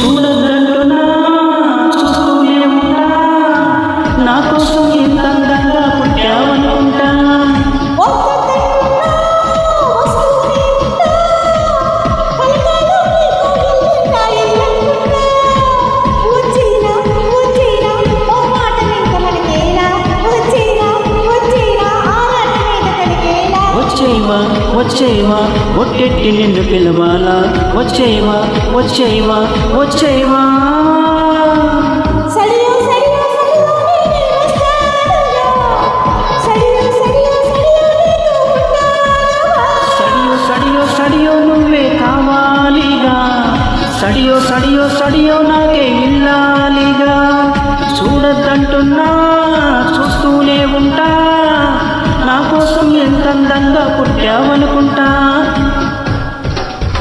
చూడదంటున్నా చూస్తూనే ఉన్నా నా కోసం వచ్చేవా వచ్చేవా ఒట్టెట్టి నిన్ను పిలవాలా వచ్చేవా వచ్చేవా వచ్చేవా సడియో సడియో సడియో నువ్వే కావాలిగా. సడియో సడియో సడియో నాకే ఇల్లాలిగా. చూడద్దంటున్నా చూస్తూనే ఉంటా. కొట్టావనుకుంటా